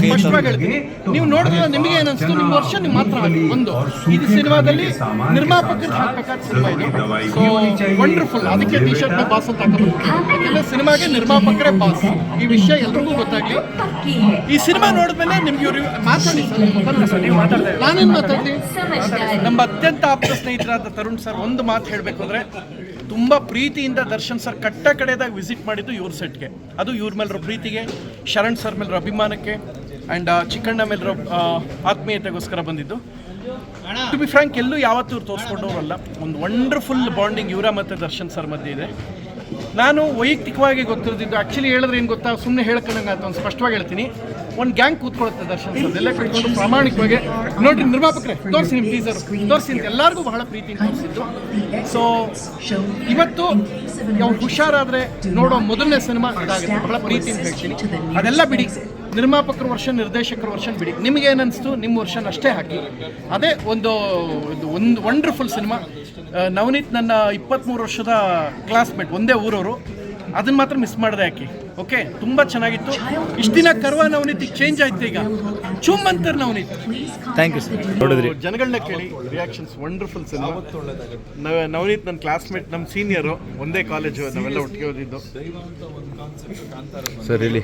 ಸ್ಪಷ್ಟವಾಗಿ ಹೇಳ್ತೀನಿ. ನೀವು ನೋಡಿದ್ರೆ ನಿಮಗೆ ಏನ್ ಅನ್ಸ್ತು ನಿಮ್ಮ ವರ್ಷ ನೀವು ಮಾತ್ರ ಒಂದು ಇದು ಸಿನಿಮಾದಲ್ಲಿ ನಿರ್ಮಾಪಕರು ಹಾಕ್ಬೇಕಾದ ಸಿನಿಮಾ ಇದು. ಸೊ ವಂಡರ್ಫುಲ್ ಅದಕ್ಕೆ ಟಿ ಶರ್ಟ್ ಬಾಸ್ ಅಂತ ಹಾಕಬೇಕು ಸಿನಿಮಾಗೆ ನಿರ್ಮಾಪಕರೇ ಬಾಸ್. ಈ ವಿಷಯ ಎಲ್ರಿಗೂ ಗೊತ್ತಾಗ್ಲಿ. ಈ ಸಿನಿಮಾ ನೋಡಿದ್ಮೇಲೆ ನಿಮ್ಗೆ ಇವ್ರು ಮಾತಾಡಿ ನಾನೇನು ಮಾತಾಡ್ತೀನಿ ನಮ್ಮ ಅತ್ಯಂತ ಆಪ್ತ ಸ್ನೇಹಿತರಾದ ತರುಣ್ ಸರ್ ಒಂದು ಮಾತು ಹೇಳಬೇಕು ಅಂದರೆ ತುಂಬ ಪ್ರೀತಿಯಿಂದ ದರ್ಶನ್ ಸರ್ ಕಟ್ಟ ಕಡೆದಾಗ ವಿಸಿಟ್ ಮಾಡಿದ್ದು ಇವ್ರ ಸೆಟ್ಗೆ ಅದು ಇವ್ರ ಮೇಲಿರೋ ಪ್ರೀತಿಗೆ, ಶರಣ್ ಸರ್ ಮೇಲಿರೋ ಅಭಿಮಾನಕ್ಕೆ ಆ್ಯಂಡ್ ಚಿಕ್ಕಣ್ಣ ಮೇಲಿರೋ ಆತ್ಮೀಯತೆಗೋಸ್ಕರ ಬಂದಿದ್ದು. ಟು ಬಿ ಫ್ರ್ಯಾಂಕ್ ಎಲ್ಲೂ ಯಾವತ್ತೂ ಇವ್ರು ತೋರಿಸ್ಕೊಂಡವ್ರಲ್ಲ. ಒಂದು ವಂಡರ್ಫುಲ್ ಬಾಂಡಿಂಗ್ ಇವರ ಮತ್ತು ದರ್ಶನ್ ಸರ್ ಮಧ್ಯೆ ಇದೆ. ನಾನು ವೈಯಕ್ತಿಕವಾಗಿ ಗೊತ್ತಿರೋದಿದ್ದು ಆ್ಯಕ್ಚುಲಿ ಹೇಳಿದ್ರೆ ಏನು ಗೊತ್ತಾ ಸುಮ್ಮನೆ ಹೇಳ್ಕೊಂಡಂಗೆ ಅಂತ ಒಂದು ಸ್ಪಷ್ಟವಾಗಿ ಹೇಳ್ತೀನಿ. ಒಂದು ಗ್ಯಾಂಗ್ ಕೂತ್ಕೊಳ್ಳುತ್ತೆ ದರ್ಶನ್ ಸರ್. ಎಲ್ಲ ಕೂತ್ಕೊಂಡು ಪ್ರಾಮಾಣಿಕವಾಗಿ ನೋಡ್ರಿ ನಿರ್ಮಾಪಕರೇ, ತೋರಿಸಿ ನಿಮ್ಮ ಟೀಸರ್ ತೋರಿಸಿ ಎಲ್ಲರಿಗೂ ಬಹಳ ಪ್ರೀತಿ ತೋರಿಸಿದ್ದು. ಸೊ ಇವತ್ತು ಅವ್ರು ಹುಷಾರಾದ್ರೆ ನೋಡೋ ಮೊದಲನೇ ಸಿನಿಮಾ ಇದಾಗುತ್ತೆ. ಬಹಳ ಪ್ರೀತಿ ಅಂತ ಹೇಳ್ತೀನಿ. ಅದೆಲ್ಲ ಬಿಡಿ. ನಿರ್ಮಾಪಕರ ವರ್ಷ, ನಿರ್ದೇಶಕರ ವರ್ಷ ಬಿಡಿ. ನಿಮ್ಗೆ ಏನನ್ನಿಸ್ತು ನಿಮ್ಮ ವರ್ಷನ್ ಅಷ್ಟೇ ಹಾಕಿ. ಅದೇ ಒಂದು ಒಂದು ವಂಡರ್ಫುಲ್ ಸಿನಿಮಾ. ನವನೀತ್ ನನ್ನ ಇಪ್ಪತ್ತ್ಮೂರು ವರ್ಷದ ಕ್ಲಾಸ್ಮೇಟ್ ಒಂದೇ ಊರವರು. ಅದನ್ನ ಮಾತ್ರ ಮಿಸ್ ಮಾಡಿದೆ ಯಾಕೆ ಓಕೆ ತುಂಬ ಚೆನ್ನಾಗಿತ್ತು. ಇಷ್ಟು ದಿನ ಕರ್ವ ನವನೀತಿ ಚೇಂಜ್ ಆಯ್ತು ಈಗ. ಚುಮ್ ಅಂತಾರೆ ನವನೀತಿ ಥ್ಯಾಂಕ್ ಯು ಸರ್ ನೋಡಿದ್ರಿ ಜನಗಳನ್ನ ಕೇಳಿ ರಿಯಾಕ್ಷನ್ಸ್ ವಂಡರ್ಫುಲ್ ಸಿನಿಮಾ ನವ- ನವನೀತ್ ನನ್ನ ಕ್ಲಾಸ್ಮೇಟ್ ನಮ್ಮ ಸೀನಿಯರು ಒಂದೇ ಕಾಲೇಜು ನಾವೆಲ್ಲ ಒಟ್ಟಿಗೆ ಓದಿದ್ದು. ಸರ್ ಇಲ್ಲಿ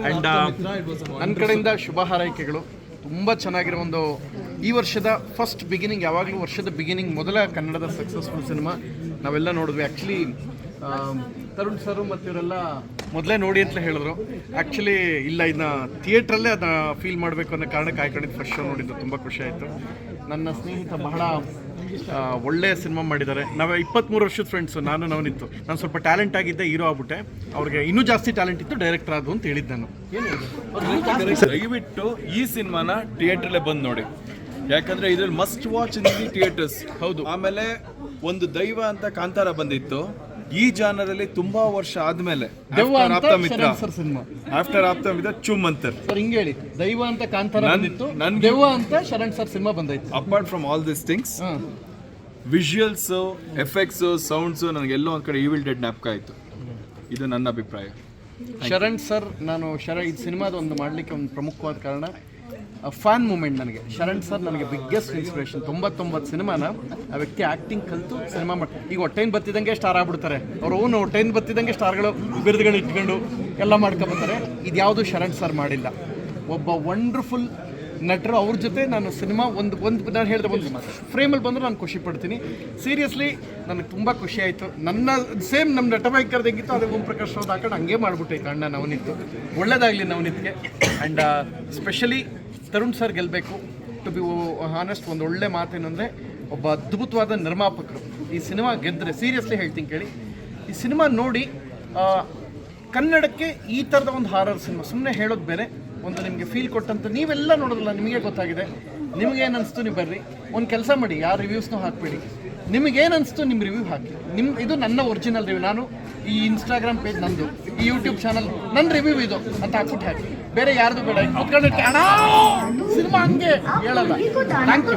ಆ್ಯಂಡ್ ನನ್ನ ಕಡೆಯಿಂದ ಶುಭ ಹಾರೈಕೆಗಳು. ತುಂಬ ಚೆನ್ನಾಗಿರೋ ಒಂದು ಈ ವರ್ಷದ ಫಸ್ಟ್ ಬಿಗಿನಿಂಗ್ ಯಾವಾಗಲೂ ವರ್ಷದ ಬಿಗಿನಿಂಗ್ ಮೊದಲ ಕನ್ನಡದ ಸಕ್ಸಸ್ಫುಲ್ ಸಿನಿಮಾ ನಾವೆಲ್ಲ ನೋಡಿದ್ವಿ. ಆ್ಯಕ್ಚುಲಿ ತರುಣ್ ಸರ್ ಮತ್ತು ಇವರೆಲ್ಲ ಮೊದಲೇ ನೋಡಿ ಅಂತ ಹೇಳಿದ್ರು. ಆ್ಯಕ್ಚುಲಿ ಇಲ್ಲ ಇದನ್ನ ಥಿಯೇಟ್ರಲ್ಲೇ ಅದನ್ನ ಫೀಲ್ ಮಾಡಬೇಕು ಅನ್ನೋ ಕಾರಣಕ್ಕೆ ಕಾಯ್ಕೊಂಡಿದ್ದು ಫಸ್ಟ್ ಶೋ ನೋಡಿದ್ದು. ತುಂಬ ಖುಷಿ ಆಯಿತು. ನನ್ನ ಸ್ನೇಹಿತ ಬಹಳ ಒಳ್ಳೆಯ ಸಿನಿಮಾ ಮಾಡಿದ್ದಾರೆ. ನಾವು ಇಪ್ಪತ್ತ್ಮೂರು ವರ್ಷದ ಫ್ರೆಂಡ್ಸು ನಾನು ನವನಿತ್ತು. ನಾನು ಸ್ವಲ್ಪ ಟ್ಯಾಲೆಂಟ್ ಆಗಿದ್ದೆ ಹೀರೋ ಆಗ್ಬಿಟ್ಟೆ. ಅವ್ರಿಗೆ ಇನ್ನೂ ಜಾಸ್ತಿ ಟ್ಯಾಲೆಂಟ್ ಇತ್ತು ಡೈರೆಕ್ಟರ್ ಆದ್ರು ಅಂತ ಹೇಳಿದ್ದೆ ನಾನು. ದಯವಿಟ್ಟು ಈ ಸಿನಿಮಾನ ಥಿಯೇಟ್ರಲ್ಲೇ ಬಂದು ನೋಡಿ. ಯಾಕಂದ್ರೆ ಇದ್ರಲ್ಲಿ must watch in the theatres ಹೌದು. ಆಮೇಲೆ ಒಂದು ದೈವ ಅಂತ ಕಾಂತಾರ ಬಂದಿತ್ತು. ಈ ಜಾನರಲ್ಲಿ ತುಂಬಾ ವರ್ಷ ಆದ್ಮೇಲೆ ಆಪ್ತ ಮಿತ್ರ. ಶರಣ್ ಸಿನಿಮಾ. ಆಫ್ಟರ್ ಆಪ್ತ ಮಿತ್ರ ಚುಮ್ ಅಂತರ್ ಸರ್ ಹಿಂಗೆ ಹೇಳಿ. ದೈವ ಅಂತ ಕಾಂತಾರ ನನ್- ಬಂದಿತ್ತು. ನನ್ಗೆ- ದೆವ್ವ ಅಂತ ಶರಣ್ ಸರ್ ಸಿನಿಮಾ ಬಂದೈತೆ. Apart from all this things visuals effects sounds ನನಗೆ ಎಲ್ಲೋ ಒಂದ್ ಕಡೆ ಈವಿಲ್ ಡೆಡ್ ಜ್ಞಾಪಕ ಆಯ್ತು. ಇದು ನನ್ನ ಅಭಿಪ್ರಾಯ. ಶರಣ್ ಸರ್ ನಾನು ಶರ ಇದು ಸಿನಿಮಾದ ಒಂದು ಮಾಡ್ಲಿಕ್ಕೆ ಒಂದು ಪ್ರಮುಖವಾದ ಕಾರಣ ಫ್ಯಾನ್ ಮೂಮೆಂಟ್ ನನಗೆ. ಶರಣ್ ಸರ್ ನನಗೆ ಬಿಗ್ಗೆಸ್ಟ್ ಇನ್ಸ್ಪಿರೇಷನ್ ತೊಂಬತ್ತೊಂಬತ್ತು ಸಿನಿಮಾನ ಆ ವ್ಯಕ್ತಿ ಆ್ಯಕ್ಟಿಂಗ್ ಕಲಿತು ಸಿನಿಮಾ ಮಾಡಿ ಈಗ ಹೊಟ್ಟೆಯಿಂದ ಬತ್ತಿದಂಗೆ ಸ್ಟಾರ್ ಆಗ್ಬಿಡ್ತಾರೆ. ಅವ್ರ ಓನ್ ಹೊಟ್ಟೆಯಿಂದ ಬತ್ತಿದಂಗೆ ಸ್ಟಾರ್ಗಳು ಬಿರುದುಗಳು ಇಟ್ಕೊಂಡು ಎಲ್ಲ ಮಾಡ್ಕೊಬರ್ತಾರೆ ಇದು ಯಾವುದು ಶರಣ್ ಸರ್ ಮಾಡಿಲ್ಲ. ಒಬ್ಬ ವಂಡರ್ಫುಲ್ ನಟರು ಅವ್ರ ಜೊತೆ ನಾನು ಸಿನಿಮಾ ಒಂದು ಒಂದು ನಾನು ಹೇಳಿದೆ ಒಂದು ಫ್ರೇಮಲ್ಲಿ ಬಂದರೂ ನಾನು ಖುಷಿ ಪಡ್ತೀನಿ. ಸೀರಿಯಸ್ಲಿ ನನಗೆ ತುಂಬ ಖುಷಿ ಆಯಿತು. ನನ್ನ ಸೇಮ್ ನಮ್ಮ ನಟ ಭಯಂಕರದ ಹೆಂಗಿತ್ತು ಅದೇ ಓಂ ಪ್ರಕಾಶ್ ಅವ್ರು ಹಾಕೊಂಡು ಹಂಗೆ ಮಾಡಿಬಿಟ್ಟೈತೆ ಅಣ್ಣ ನವನಿತ್ತು ಒಳ್ಳೇದಾಗಲಿ ನವನಿತ್ಗೆ ಆ್ಯಂಡ್ ಸ್ಪೆಷಲಿ ತರುಣ್ ಸರ್ ಗೆಲ್ಲಬೇಕು ಟು ಬಿ ಹಾನೆಸ್ಟ್ ಒಂದು ಒಳ್ಳೆ ಮಾತೇನಂದರೆ ಒಬ್ಬ ಅದ್ಭುತವಾದ ನಿರ್ಮಾಪಕರು. ಈ ಸಿನಿಮಾ ಗೆದ್ದರೆ ಸೀರಿಯಸ್ಲಿ ಹೇಳ್ತೀನಿ ಕೇಳಿ. ಈ ಸಿನಿಮಾ ನೋಡಿ ಕನ್ನಡಕ್ಕೆ ಈ ಥರದ ಒಂದು ಹಾರರ್ ಸಿನಿಮಾ. ಸುಮ್ಮನೆ ಹೇಳೋದು ಬೇರೆ. ಒಂದು ನಿಮಗೆ ಫೀಲ್ ಕೊಟ್ಟಂತ ನೀವೆಲ್ಲ ನೋಡೋದಿಲ್ಲ ನಿಮಗೆ ಗೊತ್ತಾಗಿದೆ. ನಿಮಗೆ ಏನು ಅನಿಸ್ತು ನೀವು ಬರ್ರಿ. ಒಂದು ಕೆಲಸ ಮಾಡಿ ಯಾರ ರಿವ್ಯೂಸ್ನೂ ಹಾಕಬೇಡಿ. ನಿಮಗೆ ಏನು ಅನಿಸ್ತು ನಿಮ್ಮ ರಿವ್ಯೂ ಹಾಕಿ. ನಿಮ್ಮ ಇದು ನನ್ನ ಒರಿಜಿನಲ್ ರಿವ್ಯೂ ನಾನು ಈ ಇನ್ಸ್ಟಾಗ್ರಾಮ್ ಪೇಜ್ ನಂದು ಈ ಯೂಟ್ಯೂಬ್ ಚಾನಲ್ ನನ್ನ ರಿವ್ಯೂ ಇದು ಅಂತ ಹಾಕ್ಬಿಟ್ಟು ಹಾಕಿ. ಬೇರೆ ಯಾರ್ದು ಬೇಡ. ಸಿನಿಮಾ ಹಂಗೆ ಹೇಳಲ್ಲ. Thank you